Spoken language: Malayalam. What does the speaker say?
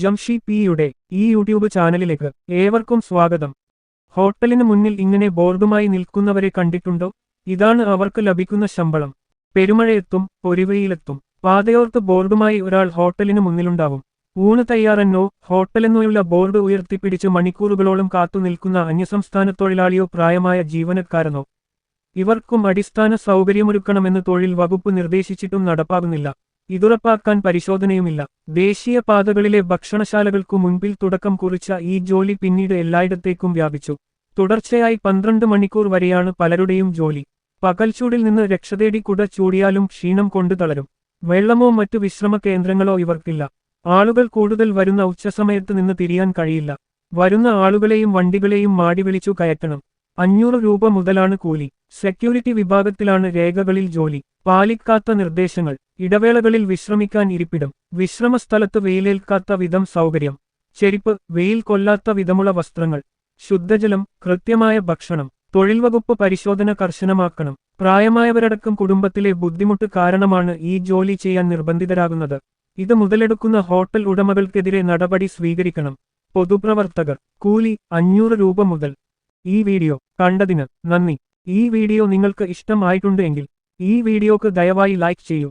ജംഷി പിയുടെ ഈ യൂട്യൂബ് ചാനലിലേക്ക് ഏവർക്കും സ്വാഗതം. ഹോട്ടലിന് മുന്നിൽ ഇങ്ങനെ ബോർഡുമായി നിൽക്കുന്നവരെ കണ്ടിട്ടുണ്ടോ? ഇതാണ് അവർക്ക് ലഭിക്കുന്ന ശമ്പളം. പെരുമഴയെത്തും പൊരുവയിലെത്തും. പാതയോർത്ത് ബോർഡുമായി ഒരാൾ ഹോട്ടലിന് മുന്നിലുണ്ടാവും. ഊണ് തയ്യാറെന്നോ ഹോട്ടലെന്നോയുള്ള ബോർഡ് ഉയർത്തിപ്പിടിച്ച് മണിക്കൂറുകളോളം കാത്തു നിൽക്കുന്ന അന്യസംസ്ഥാന തൊഴിലാളിയോ പ്രായമായ ജീവനക്കാരനോ. ഇവർക്കും അടിസ്ഥാന സൗകര്യമൊരുക്കണമെന്ന് തൊഴിൽ വകുപ്പ് നിർദ്ദേശിച്ചിട്ടും നടപ്പാകുന്നില്ല. ഇതുറപ്പാക്കാൻ പരിശോധനയുമില്ല. ദേശീയ പാതകളിലെ ഭക്ഷണശാലകൾക്കു മുൻപിൽ തുടക്കം കുറിച്ച ഈ ജോലി പിന്നീട് എല്ലായിടത്തേക്കും വ്യാപിച്ചു. തുടർച്ചയായി പന്ത്രണ്ട് മണിക്കൂർ വരെയാണ് പലരുടെയും ജോലി. പകൽച്ചൂടിൽ നിന്ന് രക്ഷതേടി കുട ചൂടിയാലും ക്ഷീണം കൊണ്ടു തളരും. വെള്ളമോ മറ്റു വിശ്രമ കേന്ദ്രങ്ങളോ ഇവർക്കില്ല. ആളുകൾ കൂടുതൽ വരുന്ന ഉച്ചസമയത്ത് നിന്ന് തിരിയാൻ കഴിയില്ല. വരുന്ന ആളുകളെയും വണ്ടികളെയും മാടി വിളിച്ചു കയറ്റണം. അഞ്ഞൂറ് രൂപ മുതലാണ് കൂലി. സെക്യൂരിറ്റി വിഭാഗത്തിലാണ് രേഖകളിൽ ജോലി. പാലിക്കാത്ത നിർദ്ദേശങ്ങൾ. ഇടവേളകളിൽ വിശ്രമിക്കാൻ ഇരിപ്പിടം. വിശ്രമസ്ഥലത്ത് വെയിലേൽക്കാത്ത വിധം സൗകര്യം. ചെരിപ്പ് വെയിൽ കൊല്ലാത്ത വിധമുള്ള വസ്ത്രങ്ങൾ. ശുദ്ധജലം കൃത്യമായ ഭക്ഷണം. തൊഴിൽ വകുപ്പ് പരിശോധന കർശനമാക്കണം. പ്രായമായവരടക്കം കുടുംബത്തിലെ ബുദ്ധിമുട്ട് കാരണമാണ് ഈ ജോലി ചെയ്യാൻ നിർബന്ധിതരാകുന്നത്. ഇത് മുതലെടുക്കുന്ന ഹോട്ടൽ ഉടമകൾക്കെതിരെ നടപടി സ്വീകരിക്കണം. പൊതുപ്രവർത്തകർ. കൂലി അഞ്ഞൂറ് രൂപ മുതൽ. ഈ വീഡിയോ കണ്ടതിന് നന്ദി. ഈ വീഡിയോ നിങ്ങൾക്ക് ഇഷ്ടമായിട്ടുണ്ട് ഈ വീഡിയോക്ക് ദയവായി ലൈക്ക് ചെയ്യൂ.